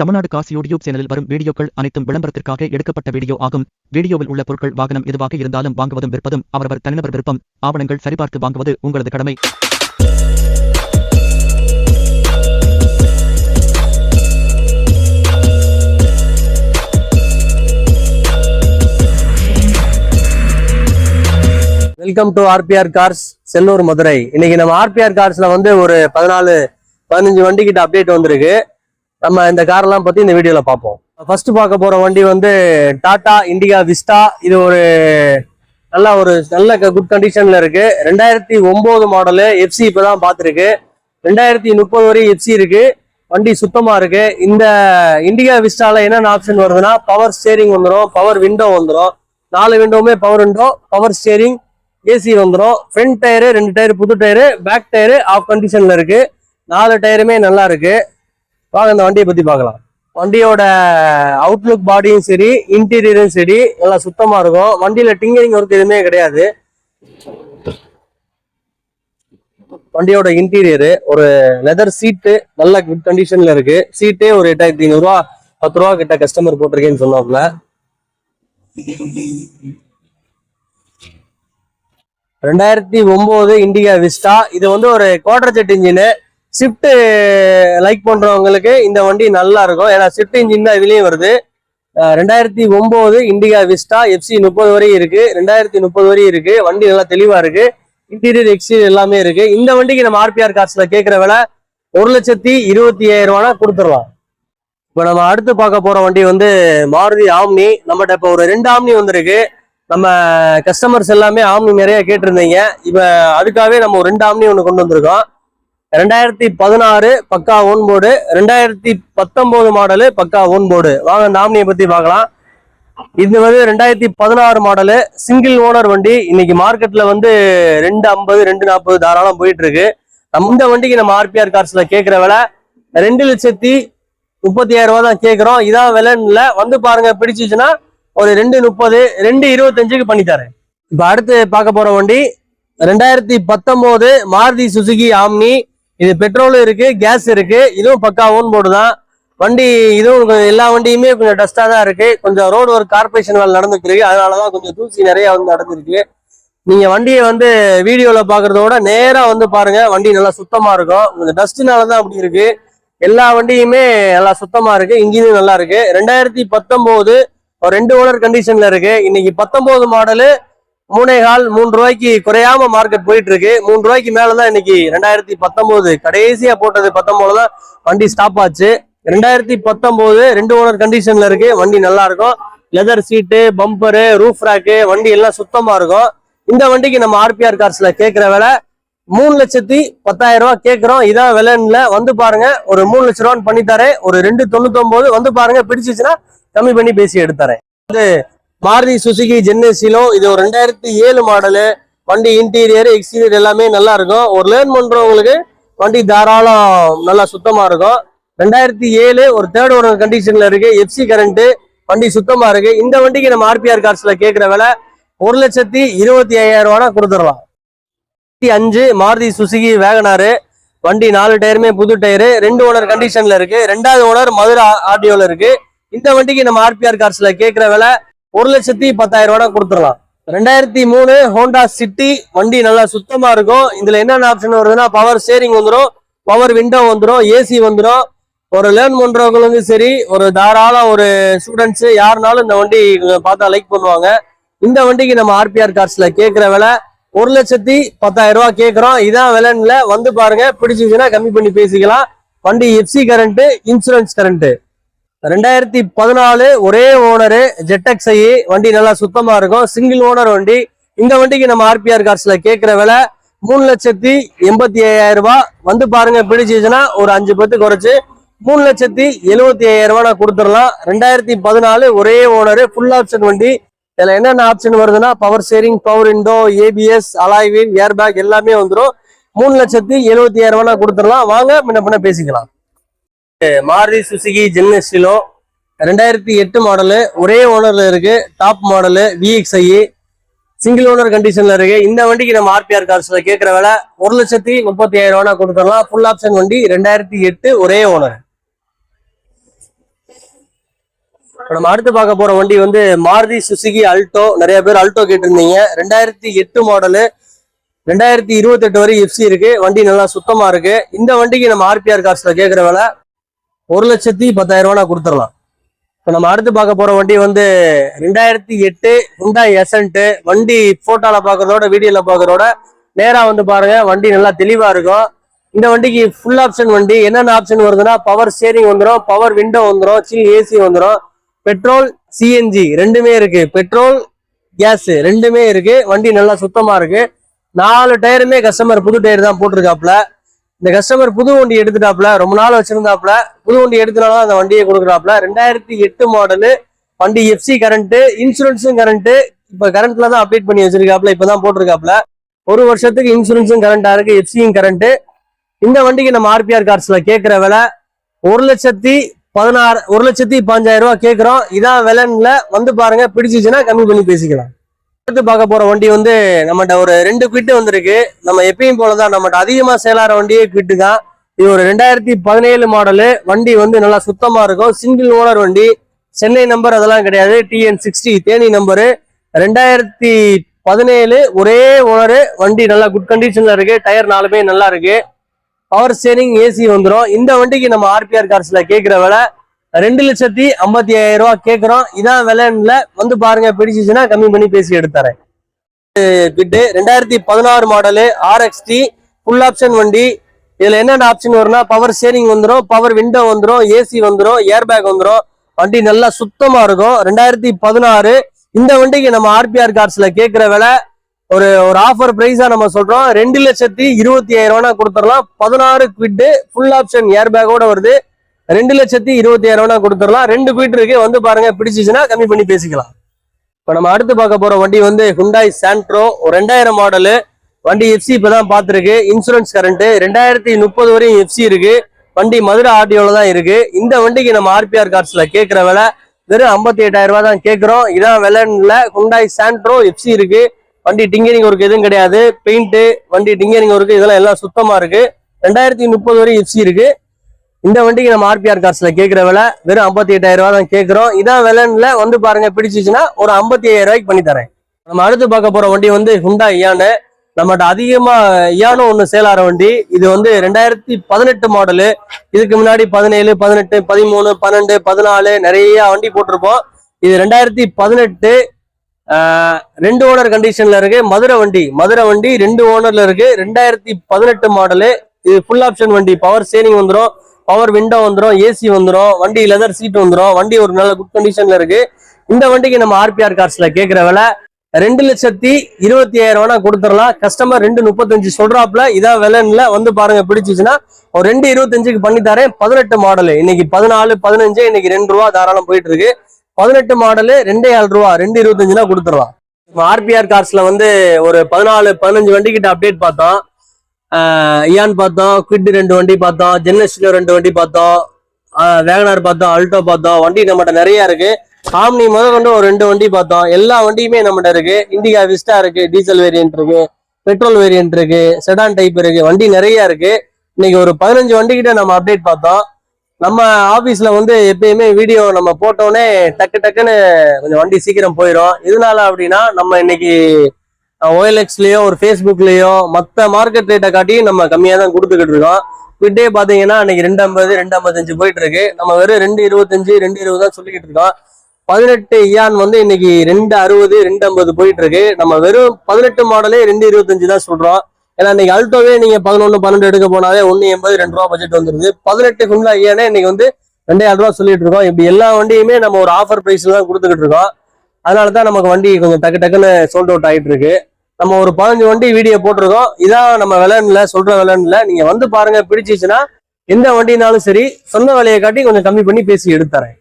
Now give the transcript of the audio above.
Tamil Nadu Kashi YouTube சேனலில் வரும் வீடியோக்கள் அனைத்தும் விளம்பரத்திற்காக எடுக்கப்பட்ட வீடியோ ஆகும். வீடியோவில் உள்ள பொருட்கள் வாகனம் எதுவாக இருந்தாலும் வாங்குவதும் விற்பதும் அவரவர் தனிநபர் விருப்பம். ஆவணங்கள் சரிபார்த்து வாங்குவது உங்களது கடமை. Welcome to RPR cars Sellur Madurai இன்னைக்கு நம்ம ஆர்பிஆர் கார்ஸ்ல வந்து ஒரு பதினாலு பதினஞ்சு வண்டி கிட்ட அப்டேட் வந்திருக்கு. நம்ம இந்த கார்லாம் பத்தி இந்த வீடியோல பார்ப்போம். ஃபர்ஸ்ட் பார்க்க போற வண்டி வந்து டாடா இண்டிகா விஸ்டா இது ஒரு நல்ல ஒரு நல்ல குட் கண்டிஷன்ல இருக்கு. ரெண்டாயிரத்தி ஒன்பது மாடலு எஃப்சி இப்பதான் பார்த்துருக்கு. ரெண்டாயிரத்தி முப்பது வரை எஃப்சி இருக்கு. வண்டி சுத்தமா இருக்கு. இந்த இண்டிகா விஸ்டால என்னென்ன ஆப்ஷன் வருதுன்னா பவர் ஸ்டேரிங் வந்துடும் பவர் விண்டோ வந்துடும் நாலு விண்டோவுமே power window power steering AC வந்துடும் ஃப்ரண்ட் டயரு ரெண்டு டயர் புது டயரு பேக் டயரு ஆஃப் கண்டிஷன்ல இருக்கு. நாலு டயருமே நல்லா இருக்கு. வாங்க இந்த வண்டியை பத்தி பார்க்கலாம். வண்டியோட அவுட்லுக் பாடியும் சரி இன்டீரியரும் சரி நல்லா சுத்தமா இருக்கும். வண்டியில டிங்கரிங் ஒர்க் எதுவுமே கிடையாது. வண்டியோட இன்டீரியரு ஒரு லெதர் சீட்டு நல்ல குட் கண்டிஷன்ல இருக்கு. சீட்டே ஒரு எட்டாயிரத்தி ஐநூறுரூவா பத்து ரூபா கிட்ட கஸ்டமர் போட்டிருக்கேன்னு சொன்னாப்ல ரெண்டாயிரத்தி ஒன்பது இண்டிகா விஸ்டா. இது வந்து ஒரு quarter set engine shift like பண்றவங்களுக்கு இந்த வண்டி நல்லா இருக்கும். ஏன்னா ஷிஃப்ட் இன்ஜின் தான் இதுலயும் வருது. ரெண்டாயிரத்தி ஒன்பது இண்டிகா விஸ்டா எஃப்சி முப்பது வரையும் இருக்கு. ரெண்டாயிரத்தி முப்பது வரையும் இருக்கு. வண்டி நல்லா தெளிவா இருக்கு. இன்டீரியர் எக்ஸ்டீரியர் எல்லாமே இருக்கு. இந்த வண்டிக்கு நம்ம ஆர்பிஆர் காசுல கேட்கிற விலை ஒரு லட்சத்தி இருபத்தி ஐயாயிரம் ரூபானா கொடுத்துடலாம். இப்போ நம்ம அடுத்து பார்க்க போற வண்டி வந்து மாருதி ஆம்னி. நம்மகிட்ட இப்போ ஒரு ரெண்டு ஆம்னி வந்திருக்கு. நம்ம கஸ்டமர்ஸ் எல்லாமே ஆம்னி நிறைய கேட்டிருந்தீங்க. இப்ப அதுக்காகவே நம்ம ஒரு ரெண்டு ஆம்னி ஒன்று கொண்டு வந்திருக்கோம். ரெண்டாயிரத்தி பதினாறு பக்கா ஓன் போர்டு ரெண்டாயிரத்தி பத்தொன்பது மாடலு பக்கா ஓன் போர்டு. வாங்க இந்த ஆம்னியை பார்க்கலாம். இது வந்து ரெண்டாயிரத்தி பதினாறு மாடலு சிங்கிள் ஓனர் வண்டி. இன்னைக்கு மார்க்கெட்ல வந்து ரெண்டு ஐம்பது ரெண்டு நாற்பது தாராளம் போயிட்டு இருக்கு நம்ம இந்த வண்டிக்கு நம்ம ஆர்பிஆர் கார்ஸ்ல கேட்கிற விலை ரெண்டு லட்சத்தி முப்பத்தி ஆயிரம் தான் கேட்கிறோம் இதான் விலைன்னு இல்லை. வந்து பாருங்க பிடிச்சிச்சுன்னா ஒரு ரெண்டு முப்பது ரெண்டு இருபத்தஞ்சுக்கு பண்ணித்தரேன். இப்போ அடுத்து பார்க்க போற வண்டி ரெண்டாயிரத்தி பத்தொன்பது மாருதி சுசுகி ஆம்னி இது பெட்ரோலும் இருக்கு கேஸ் இருக்கு. இதுவும் பக்கா ஓன் போர்டு தான். வண்டி இதுவும் கொஞ்சம் எல்லா வண்டியுமே கொஞ்சம் டஸ்டா தான் இருக்கு. கொஞ்சம் ரோடு ஒரு கார்பரேஷன் வேலை நடந்துட்டு இருக்கு. அதனாலதான் கொஞ்சம் தூசி நிறைய வந்து நடந்திருக்கு. நீங்க வண்டியை வந்து வீடியோல பாக்குறத விட நேரா வந்து பாருங்க. வண்டி நல்லா சுத்தமா இருக்கும். கொஞ்சம் டஸ்ட்னால தான் அப்படி இருக்கு. எல்லா வண்டியுமே நல்லா சுத்தமா இருக்கு. இங்கேயும் நல்லா இருக்கு. ரெண்டாயிரத்தி பத்தொன்பது ஒரு ரெண்டு ஓனர் கண்டிஷன்ல இருக்கு. இன்னைக்கு பத்தொன்பது மாடலு மூணே கால் மூணு ரூபாய்க்கு குறையாம மார்க்கெட் போயிட்டு இருக்கு மூணு ரூபாய்க்கு மேலதான் இன்னைக்கு ரெண்டாயிரத்தி பத்தொன்பது. கடைசியா போட்டது பத்தொன்பது தான் வண்டி ஸ்டாப் ஆச்சு. ரெண்டாயிரத்தி பத்தொன்பது ரெண்டு ஓனர் கண்டிஷன்ல இருக்கு. வண்டி நல்லா இருக்கும். Leather seat bumper roof rack வண்டி எல்லாம் சுத்தமா இருக்கும். இந்த வண்டிக்கு நம்ம ஆர்பிஆர் கார்ஸ்ல கேட்கிற விலை மூணு லட்சத்தி பத்தாயிரம் ரூபாய் கேட்கிறோம் இதான் விலைன்ல வந்து பாருங்க. ஒரு மூணு லட்ச ரூபான்னு பண்ணி தரேன் ஒரு ரெண்டு தொண்ணூத்தொன்பது வந்து பாருங்க. பிடிச்சிச்சுன்னா கம்மி பண்ணி பேசி எடுத்தாரேன் வந்து மாருதி சுசுகி ஜென்னசிலோ இது ஒரு ரெண்டாயிரத்தி ஏழு மாடலு. வண்டி இன்டீரியர் எக்ஸ்டீரியர் எல்லாமே நல்லா இருக்கும். ஒரு லேர்ன் பண்றவங்களுக்கு வண்டி தாராளம் நல்லா சுத்தமா இருக்கும். ரெண்டாயிரத்தி ஏழு ஒரு தேர்ட் ஓனர் கண்டிஷன்ல இருக்கு. எஃப்சி கரண்ட் வண்டி சுத்தமா இருக்கு. இந்த வண்டிக்கு நம்ம ஆர்பிஆர் கார்ஸ்ல கேட்கிற விலை ஒரு லட்சத்தி இருபத்தி ஐயாயிரம் ரூபாய் கொடுத்துடலாம். அஞ்சு மாருதி சுசுகி வேகனாரு. வண்டி நாலு டயருமே புது டயரு ரெண்டு ஓனர் கண்டிஷன்ல இருக்கு. ரெண்டாவது ஓனர் மதுரை ஆடியோல இருக்கு. இந்த வண்டிக்கு நம்ம ஆர்பிஆர் கார்ஸ்ல கேட்கிற விலை ஒரு லட்சத்தி பத்தாயிரம் ரூபாய் கொடுத்துடலாம். ரெண்டாயிரத்தி மூணு ஹோண்டா சிட்டி வண்டி நல்லா சுத்தமா இருக்கும். இதுல என்னென்ன ஆப்ஷன் வருதுன்னா பவர் ஸ்டேரிங் வந்துடும் பவர் விண்டோ வந்துடும் ஏசி வந்துடும் ஒரு லேர்ன் பண்றவங்களுக்கு சரி ஒரு தாராளம் ஒரு ஸ்டூடெண்ட்ஸ் யாருனாலும் இந்த வண்டி பார்த்தா லைக் பண்ணுவாங்க. இந்த வண்டிக்கு நம்ம ஆர்பிஆர் கார்ஸ்ல கேட்கிற விலை ஒரு லட்சத்தி பத்தாயிரம் ரூபாய் கேட்கிறோம் இதான் விலைன்ல வந்து பாருங்க. பிடிச்சிச்சுன்னா கம்மி பண்ணி பேசிக்கலாம். வண்டி எஃப்சி கரண்ட் இன்சூரன்ஸ் கரண்ட் ரெண்டாயிரத்தி பதினாலு ஒரே ஓனரு ஜெட்டக்ஸை வண்டி நல்லா சுத்தமா இருக்கும். சிங்கிள் ஓனர் வண்டி. இந்த வண்டிக்கு நம்ம ஆர்பிஆர் கார்ஸ்ல கேட்கிற விலை மூணு லட்சத்தி எண்பத்தி ஐயாயிரம் ரூபாய் வந்து பாருங்க பிடிச்சிச்சுன்னா ஒரு அஞ்சு பத்து குறைச்சு மூணு லட்சத்தி எழுபத்தி ஐயாயிரம் ரூபாய் நான் கொடுத்துடலாம். ரெண்டாயிரத்தி பதினாலு ஒரே ஓனரு ஃபுல் ஆப்ஷன் வண்டி. இதுல என்னென்ன ஆப்ஷன் வருதுன்னா power steering power window ABS alloy wheel air bag எல்லாமே வந்துடும் மூணு லட்சத்தி எழுபத்தி ஐயாயிரம் ரூபாய் நான் கொடுத்துடலாம். வாங்க முன்ன பின்ன பேசிக்கலாம். மாருதி சுசுகி ஜென்னஸ்டிலோ ரெண்டாயிரத்தி எட்டு மாடலு ஒரே ஓனர்ல இருக்கு. Top model VXI single owner கண்டிஷன்ல இருக்கு. இந்த வண்டிக்கு நம்ம ஆர்பிஆர் கார்ஸ்ல கேட்கிற விலை ஒரு லட்சத்தி முப்பத்தி ஆயிரம் ரூபா கொடுத்துடலாம். ஃபுல் ஆப்ஷன் வண்டி ரெண்டாயிரத்தி எட்டு ஒரே ஓனர் இப்போ நம்ம அடுத்து பார்க்க போற வண்டி வந்து மாருதி சுசுகி அல்டோ நிறைய பேர் அல்டோ கேட்டிருந்தீங்க. ரெண்டாயிரத்தி எட்டு மாடலு ரெண்டாயிரத்தி இருபத்தெட்டு வரை எஃப்சி இருக்கு. வண்டி நல்லா சுத்தமா இருக்கு. இந்த வண்டிக்கு நம்ம ஆர்பிஆர் கார்ஸ்ல கேட்குற விலை ஒரு லட்சத்தி பத்தாயிரம் ரூபா கொடுத்துடலாம். இப்போ நம்ம அடுத்து பார்க்க போகிற வண்டி வந்து ரெண்டாயிரத்தி எட்டு ஹுண்டாய் எசன்ட்டு வண்டி ஃபோட்டோவில் பார்க்குறதோட வீடியோவில் பார்க்குறதோட நேராக வந்து பாருங்கள் வண்டி நல்லா தெளிவாக இருக்கும். இந்த வண்டிக்கு ஃபுல் ஆப்ஷன் வண்டி. என்னென்ன ஆப்ஷன் வருதுன்னா பவர் ஸ்டேரிங் வந்துடும் பவர் விண்டோ வந்துடும் சில் ஏசி வந்துடும் பெட்ரோல் சிஎன்ஜி ரெண்டுமே இருக்கு. பெட்ரோல் கேஸ் ரெண்டுமே இருக்கு. வண்டி நல்லா சுத்தமாக இருக்கு. நாலு டயருமே கஸ்டமர் புது டயர் தான் போட்டிருக்காப்புல. இந்த கஸ்டமர் புது வண்டி எடுத்துட்டாப்ல ரொம்ப நாள் வச்சிருந்தாப்ல புது வண்டி எடுத்தனால அந்த வண்டியை கொடுக்குறாப்ல ரெண்டாயிரத்தி எட்டு மாடலு வண்டி எஃப்சி கரண்ட் இன்சூரன்ஸும் கரண்ட் இப்ப கரண்ட்ல தான் அப்டேட் பண்ணி வச்சிருக்காப்ல இப்பதான் போட்டிருக்காப்ல ஒரு வருஷத்துக்கு இன்சூரன்ஸும் கரண்டா இருக்கு எஃப்சியும் கரண்ட் இந்த வண்டிக்கு நம்ம ஆர்பிஆர் கார்ஸ்ல கேட்கிற விலை ஒரு லட்சத்தி பதினாறு ஒரு லட்சத்தி பதினஞ்சாயிரம் ரூபா கேட்கிறோம் இதான் விலைன்ல வந்து பாருங்க பிடிச்சிச்சுன்னா கம்மி பண்ணி பேசிக்கலாம். அடுத்து பார்க்க போற வண்டி வந்து நம்மகிட்ட ஒரு ரெண்டு குவிட்டு வந்திருக்கு. நம்ம எப்பயும் போலதான் நம்மகிட்ட அதிகமா சேலார வண்டியே குவிட்டு தான். இது ஒரு ரெண்டாயிரத்தி பதினேழு மாடலு வண்டி வந்து நல்லா சுத்தமா இருக்கும். சிங்கிள் ஓனர் வண்டி. சென்னை நம்பர் அதெல்லாம் கிடையாது. டிஎன் சிக்ஸ்டி தேனி நம்பரு ரெண்டாயிரத்தி பதினேழு ஒரே ஓனரு வண்டி நல்லா குட் கண்டிஷன்ல இருக்கு. டயர் நாலுமே நல்லா இருக்கு. பவர் ஸ்டேரிங் ஏசி வந்துடும் இந்த வண்டிக்கு நம்ம ஆர்பிஆர் கார்ஸ்ல கேட்கிற விலை ரெண்டு லட்சத்தி ஐம்பத்தி ஐயாயிரம் ரூபா கேட்குறோம் இதான் விலைன்ல வந்து பாருங்க பிடிச்சிச்சுன்னா கம்மி பண்ணி பேசி எடுத்துறேன். பிட்டு ரெண்டாயிரத்தி பதினாறு மாடலு ஆர்எக்ஸ்டி ஃபுல் ஆப்ஷன் வண்டி. இதுல என்னென்ன ஆப்ஷன் வரும்னா பவர் ஸ்டேரிங் வந்துடும் பவர் விண்டோ வந்துடும் ஏசி வந்துடும் ஏர் பேக் வந்துடும் வண்டி நல்லா சுத்தமா இருக்கும். ரெண்டாயிரத்தி பதினாறு இந்த வண்டிக்கு நம்ம ஆர்பிஆர் கார்ஸ்ல கேட்கிற விலை ஒரு ஒரு ஆஃபர் பிரைஸா நம்ம சொல்றோம். ரெண்டு லட்சத்தி இருபத்தி ஐயாயிரம் ரூபா கொடுத்துடலாம். பதினாறு குவிட்டு ஃபுல் ஆப்ஷன் ஏர் பேக்கோட வருது. ரெண்டு லட்சத்தி இருபத்தி ஐயாயிரம் கொடுத்துடலாம். ரெண்டு குவிட் இருக்கு வந்து பாருங்க பிடிச்சிச்சுன்னா கம்மி பண்ணி பேசிக்கலாம். இப்போ நம்ம அடுத்து பார்க்க போற வண்டி வந்து ஹுண்டாய் சாண்ட்ரோ ஒரு ரெண்டாயிரம் மாடலு வண்டி எஃப்சி இப்பதான் பார்த்துருக்கு. இன்சூரன்ஸ் கரண்ட் ரெண்டாயிரத்தி முப்பது வரையும் எஃப்சி இருக்கு. வண்டி மதுரை ஆர்டிஓல தான் இருக்கு. இந்த வண்டிக்கு நம்ம ஆர்பிஆர் கார்ஸ்ல கேட்கிற விலை வெறும் ஐம்பத்தி எட்டாயிரம் ரூபாய் தான் கேட்குறோம் இதான் விலைன்ல ஹுண்டாய் சாண்ட்ரோ எஃப்சி இருக்கு. வண்டி டிங்கரிங் ஒர்க் எதுவும் கிடையாது. பெயிண்ட் வண்டி டிங்கரிங் ஒர்க் இதெல்லாம் எல்லாம் சுத்தமா இருக்கு. ரெண்டாயிரத்தி முப்பது வரையும் எஃப்சி இருக்கு. இந்த வண்டிக்கு நம்ம ஆர்பிஆர் கார்ஸ்ல கேட்கிற விலை வெறும் ஐம்பத்தி எட்டாயிரம் ரூபாய் தான் கேட்கிறோம் இதான் விலைன்ல வந்து பாருங்க பிடிச்சிச்சுன்னா ஒரு ஐம்பத்தி ஐயாயிரம் ரூபாய்க்கு பண்ணி தரேன். நம்ம அடுத்து பார்க்க போற வண்டி வந்து ஹுண்டா இயானு நம்மகிட்ட அதிகமா இயானும் ஒன்று சேலார வண்டி. இது வந்து ரெண்டாயிரத்தி பதினெட்டு மாடலு இதுக்கு முன்னாடி பதினேழு பதினெட்டு பதிமூணு பன்னெண்டு பதினாலு நிறைய வண்டி போட்டிருப்போம். இது ரெண்டாயிரத்தி பதினெட்டு ரெண்டு ஓனர் கண்டிஷன்ல இருக்கு. மதுரை வண்டி மதுரை வண்டி ரெண்டு ஓனர்ல இருக்கு. ரெண்டாயிரத்தி பதினெட்டு மாடலு இது ஃபுல் ஆப்ஷன் வண்டி. பவர் சேனிங் வந்துடும் பவர் விண்டோ வந்துடும் ஏசி வந்துடும் வண்டி லெதர் சீட் வந்துடும் வண்டி ஒரு நல்ல குட் கண்டிஷன்ல இருக்கு. இந்த வண்டிக்கு நம்ம ஆர்பிஆர் கார்ஸ்ல கேட்கிற விலை ரெண்டு லட்சத்தி இருபத்தி ஆயிரம் ரூபா கொடுத்துடலாம். கஸ்டமர் ரெண்டு முப்பத்தஞ்சு சொல்றாப்ல இதான் விலைன்ல வந்து பாருங்க பிடிச்சிச்சுன்னா ஒரு ரெண்டு இருபத்தஞ்சுக்கு பண்ணி தரேன். பதினெட்டு மாடலு இன்னைக்கு பதினாலு பதினஞ்சு இன்னைக்கு ரெண்டு ரூபா தாராளம் போயிட்டு இருக்கு. பதினெட்டு மாடலு ரெண்டே ஏழு ரூபா ரெண்டு இருபத்தஞ்சுனா கொடுத்துடலாம். ஆர்பிஆர் கார்ஸ்ல வந்து ஒரு பதினாலு பதினஞ்சு வண்டி கிட்ட அப்டேட் பார்த்தோம். இயான் பார்த்தோம் குவிட் ரெண்டு வண்டி பார்த்தோம் ஜென்னஸ்டிலோ ரெண்டு வண்டி பார்த்தோம் வேகனார் பார்த்தோம் அல்டோ பார்த்தோம் வண்டி நம்மகிட்ட நிறைய இருக்கு. ஆம்னி முதல் கொண்டு ஒரு ரெண்டு வண்டி பார்த்தோம் எல்லா வண்டியுமே நம்மகிட்ட இருக்கு. இண்டிகா விஸ்டா இருக்கு டீசல் வேரியன்ட் இருக்கு பெட்ரோல் வேரியன்ட் இருக்கு செடான் டைப் இருக்கு வண்டி நிறைய இருக்கு. இன்னைக்கு ஒரு பதினஞ்சு வண்டி கிட்ட நம்ம அப்டேட் பார்த்தோம். நம்ம ஆபீஸ்ல வந்து எப்பயுமே வீடியோ நம்ம போட்டோன்னே டக்கு டக்குன்னு கொஞ்சம் வண்டி சீக்கிரம் போயிடும் இதனால அப்படின்னா நம்ம இன்னைக்கு ஓஎல்எக்ஸ்லயோ ஒரு ஃபேஸ்புக்லயோ மற்ற மார்க்கெட் ரேட்டை காட்டி நம்ம கம்மியாக தான் கொடுத்துக்கிட்டு இருக்கோம். குவிட்டே பாத்தீங்கன்னா இன்னைக்கு ரெண்டு ஐம்பது ரெண்டு ஐம்பத்தஞ்சு போயிட்டு இருக்கு நம்ம வெறும் ரெண்டு இருபத்தஞ்சு ரெண்டு இருபது தான் சொல்லிக்கிட்டு இருக்கோம். பதினெட்டு இயான் வந்து இன்னைக்கு ரெண்டு அறுபது ரெண்டு ஐம்பது போயிட்டு இருக்கு நம்ம வெறும் பதினெட்டு மாடலே ரெண்டு இருபத்தஞ்சு தான் சொல்றோம். ஏன்னா இன்னைக்கு அல்டோவே நீங்க பதினொன்று பன்னெண்டு எடுக்க போனாலே ஒன்று எண்பது ரெண்டு ரூபா பட்ஜெட் வந்துருது. பதினெட்டு குண்டா இயானே இன்னைக்கு வந்து ரெண்டே ஆறு ரூபா சொல்லிட்டு இருக்கோம். இப்படி எல்லா வண்டியுமே நம்ம ஒரு ஆஃபர் பிரைஸ்ல தான் கொடுத்துக்கிட்டு இருக்கோம். அதனால தான் நமக்கு வண்டி கொஞ்சம் டக்கு டக்குன்னு சோல்ட் அவுட் ஆகிட்டு இருக்கு நம்ம ஒரு பதினஞ்சு வண்டி வீடியோ போட்டிருக்கோம். இதான் நம்ம விலைன்ல சொல்ற விலைன்ல நீங்க வந்து பாருங்க பிடிச்சிச்சுன்னா எந்த வண்டினாலும் சரி சொந்த விலையை காட்டி கொஞ்சம் கம்மி பண்ணி பேசி எடுத்துறேன்